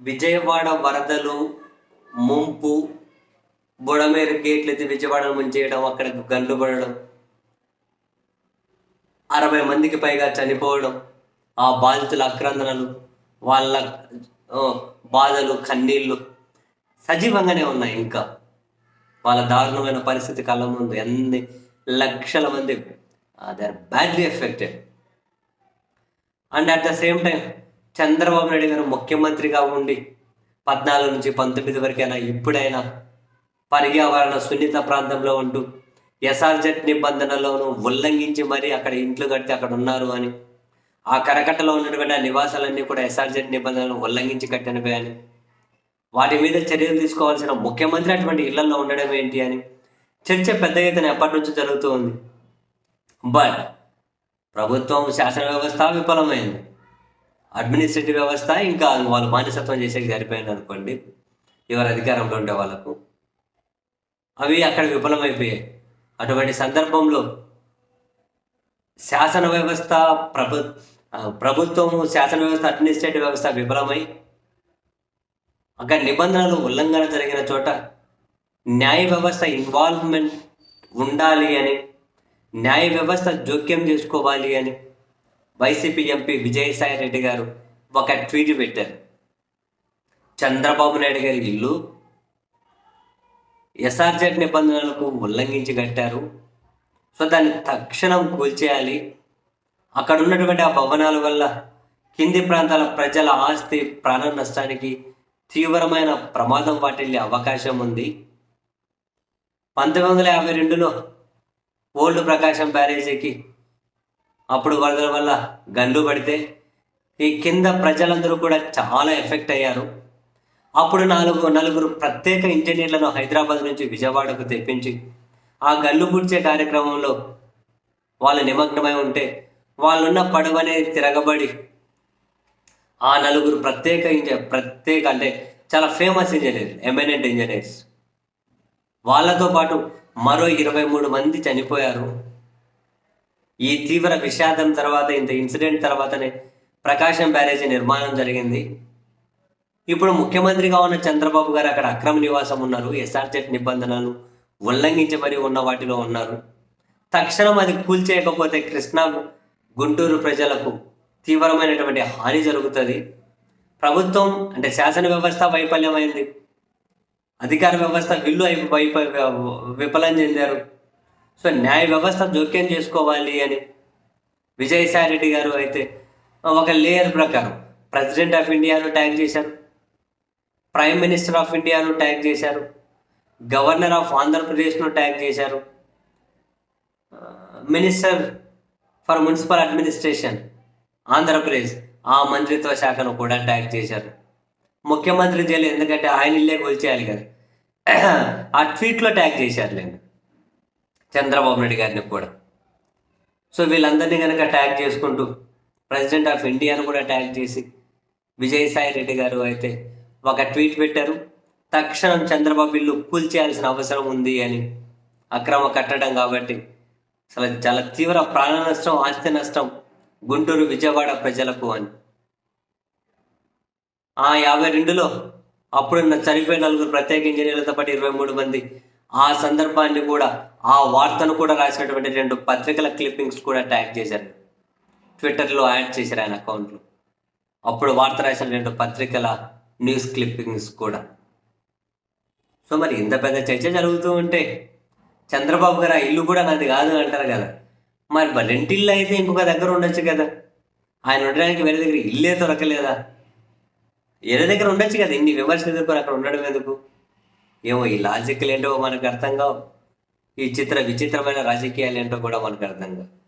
విజయవాడ వరదలు ముంపు బుడమేరు గేట్లు ఎత్తి విజయవాడను ముంచేయడం అక్కడ గన్లు పడడం అరవై మందికి పైగా చనిపోవడం ఆ బాధితుల ఆక్రందనలు వాళ్ళ బాధలు కన్నీళ్ళు సజీవంగానే ఉన్నాయి ఇంకా. వాళ్ళ దారుణమైన పరిస్థితి కళ్ళ ముందు ఎన్ని లక్షల మంది they are badly affected and at the same time Chandrababu Naidu garu ముఖ్యమంత్రిగా ఉండి పద్నాలుగు నుంచి పంతొమ్మిది వరకైనా ఇప్పుడైనా పర్యావరణ సున్నిత ప్రాంతంలో ఉంటూ ఎస్ఆర్జెట్ నిబంధనలను ఉల్లంఘించి మరీ అక్కడ ఇంట్లు కట్టి అక్కడ ఉన్నారు అని ఆ కరకట్టలో ఉన్నటువంటి ఆ నివాసాలన్నీ కూడా ఎస్ఆర్జెట్ నిబంధనలను ఉల్లంఘించి కట్టినవి అని వాటి మీద చర్యలు తీసుకోవాల్సిన ముఖ్యమంత్రి అటువంటి ఇళ్ళలో ఉండడం ఏంటి అని చర్చ పెద్ద ఎత్తున ఎప్పటి నుంచి జరుగుతూ ఉంది. బట్ ప్రభుత్వం శాసన వ్యవస్థ విఫలమైంది. అడ్మినిస్ట్రేటివ్ వ్యవస్థ ఇంకా వాళ్ళు బానిసత్వం చేసేకి సరిపోయింది అనుకోండి ఎవరు అధికారంలో ఉండే వాళ్ళకు. అవి అక్కడ విఫలమైపోయాయి. అటువంటి సందర్భంలో శాసన వ్యవస్థ ప్రభు ప్రభుత్వము శాసన వ్యవస్థ అడ్మినిస్ట్రేటివ్ వ్యవస్థ విఫలమై అక్కడ నిబంధనలు ఉల్లంఘన జరిగిన చోట న్యాయ వ్యవస్థ ఇన్వాల్వ్మెంట్ ఉండాలి అని న్యాయ వ్యవస్థ జోక్యం చేసుకోవాలి అని వైసీపీ ఎంపీ విజయసాయి రెడ్డి గారు ఒక ట్వీట్ పెట్టారు. చంద్రబాబు నాయుడు గారి ఇల్లు ఎస్ఆర్జెడ్ నిబంధనలకు ఉల్లంఘించి కట్టారు. సో దాన్ని తక్షణం కూల్చేయాలి. అక్కడ ఉన్నటువంటి ఆ భవనాల వల్ల కింది ప్రాంతాల ప్రజల ఆస్తి ప్రాణ నష్టానికి తీవ్రమైన ప్రమాదం వాటిల్లే అవకాశం ఉంది. పంతొమ్మిది వందల యాభై రెండులో ఓల్డ్ ప్రకాశం బ్యారేజీకి అప్పుడు వరదల వల్ల గండ్లు పడితే ఈ కింద ప్రజలందరూ కూడా చాలా ఎఫెక్ట్ అయ్యారు. అప్పుడు నాలుగు నలుగురు ప్రత్యేక ఇంజనీర్లను హైదరాబాద్ నుంచి విజయవాడకు తెప్పించి ఆ గల్లు పూడ్చే కార్యక్రమంలో వాళ్ళు నిమగ్నమై ఉంటే వాళ్ళున్న పడవనే తిరగబడి ఆ నలుగురు ప్రత్యేక ఇంజ ప్రత్యేక అంటే చాలా ఫేమస్ ఇంజనీర్ ఎమినెంట్ ఇంజనీర్స్. వాళ్ళతో పాటు మరో ఇరవై మూడు మంది చనిపోయారు. ఈ తీవ్ర విషాదం తర్వాత ఇంత ఇన్సిడెంట్ తర్వాతనే ప్రకాశం బ్యారేజీ నిర్మాణం జరిగింది. ఇప్పుడు ముఖ్యమంత్రిగా ఉన్న చంద్రబాబు గారు అక్కడ అక్రమ నివాసం ఉన్నారు. ఎస్ఆర్జెట్ నిబంధనలు ఉల్లంఘించి ఉన్న వాటిలో ఉన్నారు. తక్షణం అది కూల్చేయకపోతే కృష్ణా గుంటూరు ప్రజలకు తీవ్రమైనటువంటి హాని జరుగుతుంది. ప్రభుత్వం అంటే శాసన వ్యవస్థ వైఫల్యమైంది. అధికార వ్యవస్థ విల్లు అయి వైఫ విఫలం చెందారు. సో న్యాయ వ్యవస్థ జోక్యం చేసుకోవాలి అని విజయసాయి రెడ్డి గారు అయితే ఒక లేయర్ ప్రకారం ప్రెసిడెంట్ ఆఫ్ ఇండియాను ట్యాగ్ చేశారు ప్రైమ్ మినిస్టర్ ఆఫ్ ఇండియాను ట్యాగ్ చేశారు గవర్నర్ ఆఫ్ ఆంధ్రప్రదేశ్ను ట్యాగ్ చేశారు minister for municipal administration Andhra Pradesh ఆ మంత్రిత్వ శాఖను కూడా ట్యాగ్ చేశారు. ముఖ్యమంత్రి జైలు ఎందుకంటే ఆయన ఇల్లే కొలిచేయాలి కదా. ఆ ట్వీట్లో ట్యాగ్ చేశారు లేండి చంద్రబాబు నాయుడు గారిని కూడా. సో వీళ్ళందరినీ కనుక ట్యాగ్ చేసుకుంటూ ప్రెసిడెంట్ ఆఫ్ ఇండియాను కూడా ట్యాగ్ చేసి విజయసాయి రెడ్డి గారు అయితే ఒక ట్వీట్ పెట్టారు. తక్షణం చంద్రబాబు ఇల్లు కూల్చేయాల్సిన అవసరం ఉంది అని అక్రమ కట్టడం కాబట్టి అసలు చాలా తీవ్ర ప్రాణ నష్టం ఆస్తి నష్టం గుంటూరు విజయవాడ ప్రజలకు అని. ఆ యాభై రెండులో అప్పుడున్న చనిపోయిన నలుగురు ప్రత్యేక ఇంజనీర్లతో పాటు ఇరవై మూడు మంది ఆ సందర్భాన్ని కూడా ఆ వార్తను కూడా రాసినటువంటి రెండు పత్రికల క్లిప్పింగ్స్ కూడా ట్యాగ్ చేశారు. ట్విట్టర్లో యాడ్ చేశారు ఆయన అకౌంట్లో. అప్పుడు వార్త రాసిన రెండు పత్రికల న్యూస్ క్లిప్పింగ్స్ కూడా. సో మరి ఇంత పెద్ద చర్చ జరుగుతూ ఉంటే చంద్రబాబు గారు ఆ ఇల్లు కూడా నాది కాదు అంటారు కదా. మరి బ- రెంటిల్లు అయితే ఇంకొక దగ్గర ఉండొచ్చు కదా. ఆయన ఉండడానికి వేరే దగ్గర ఇల్లే దొరకలేదా? వేరే దగ్గర ఉండొచ్చు కదా. ఇన్ని విమర్శలు ఎదుర్కొని అక్కడ ఉండడం ఎందుకు? ఏమో ఈ లాజిక్లు ఏంటో మనకు అర్థం కావు. ఈ చిత్ర విచిత్రమైన రాజకీయాలు ఏంటో కూడా మనకు అర్థం కాదు.